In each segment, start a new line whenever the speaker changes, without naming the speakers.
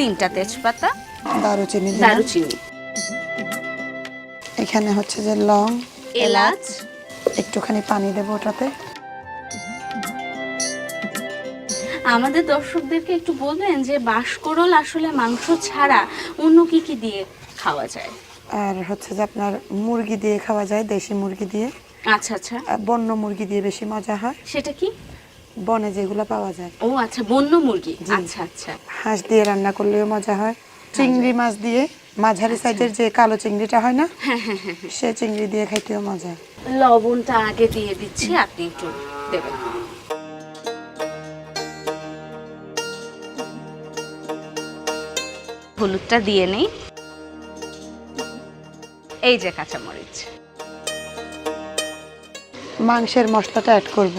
তিনটা তেজপাতা
দারুচিনি
দারুচিনি।
এখানে হচ্ছে যে লং
এলাচ।
একটুখানি পানি দেবো ওটাতে।
আমাদের দর্শকদেরকে একটু বলবেন যে বাঁশকরল আসলে মাংস ছাড়া অন্য কি কি দিয়ে খাওয়া যায়?
আর হচ্ছে যে আপনার মুরগি দিয়ে খাওয়া যায় দেশি মুরগি দিয়ে।
আচ্ছা আচ্ছা।
বন্য মুরগি দিয়ে বেশি মজা হয়।
সেটা কি?
বনে যেগুলো পাওয়া যায়।
ও আচ্ছা বন্য মুরগি? আচ্ছা আচ্ছা।
হাঁস দিয়ে রান্না করলেও মজা হয়। চিংড়ি মাছ দিয়ে মাঝারি সাইজের যে কালো চিংড়িটা হয় না
হ্যাঁ হ্যাঁ হ্যাঁ
সে চিংড়ি দিয়ে খাইতেও মজা।
লবণটা আগে দিয়ে দিচ্ছি আপনি একটু দেবেন। হলুদটা দিয়ে নেই। এই যে কাঁচামরিচ।
মাংসের মশলাটা অ্যাড করব।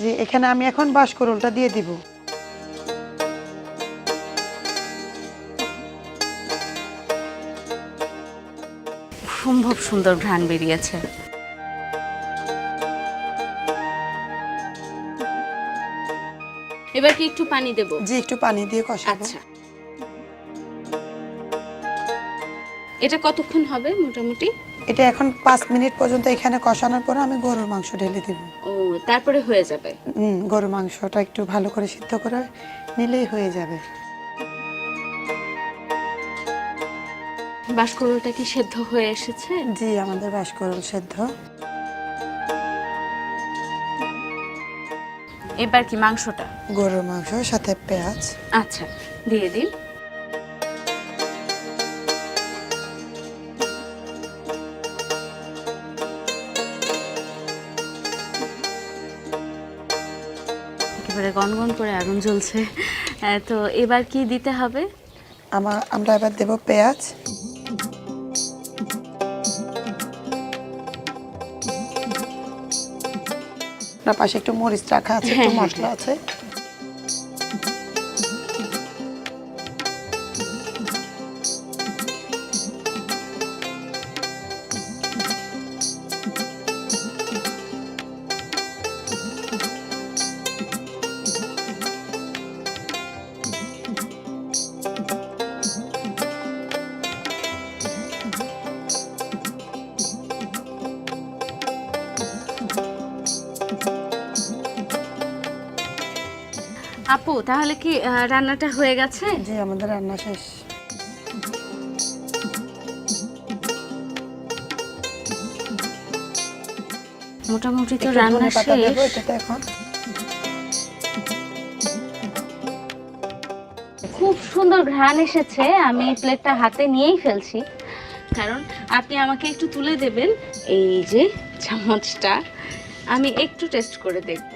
যে এখানে আমি এখন বাঁশকরুলটা দিয়ে দিব।
সম্ভব সুন্দর ঘ্রাণ বেরিয়েছে। এবার কি একটু পানি দেব?
যে একটু পানি দিয়ে কষাবো।
আচ্ছা। এটা কতক্ষণ হবে মোটামুটি?
এটা এখন পাঁচ মিনিট পর্যন্ত এখানে কষানোর পরে আমি গরুর মাংস ঢেলে দিব।
ও তারপরে হয়ে যাবে।
হুম গরুর মাংসটা একটু ভালো করে সিদ্ধ করে নিলেই হয়ে যাবে।
বাঁশকুড়োলটা কি সেদ্ধ হয়ে এসেছে?
জি আমাদের বাঁশকরুল সেদ্ধ।
এবার কি মাংসটা?
গরুর মাংস সাথে পেঁয়াজ।
আচ্ছা দিয়ে দিন। একেবারে গনগন করে আগুন জ্বলছে। তো এবার কি দিতে হবে?
আমার আমরা এবার দেব পেঁয়াজ। পাশে একটু মরিচ রাখা আছে একটু
হ্যাঁ, হ্যাঁ,
মশলা আছে।
আপু তাহলে কি রান্নাটা হয়ে গেছে?
জি আমাদের রান্না শেষ।
মোটামুটি তো রান্না শেষ।
এখন।
খুব সুন্দর ঘ্রাণ এসেছে আমি প্লেটটা হাতে নিয়েই ফেলছি। কারণ আপনি আমাকে একটু তুলে দেবেন এই যে চামচটা আমি একটু টেস্ট করে দেখব।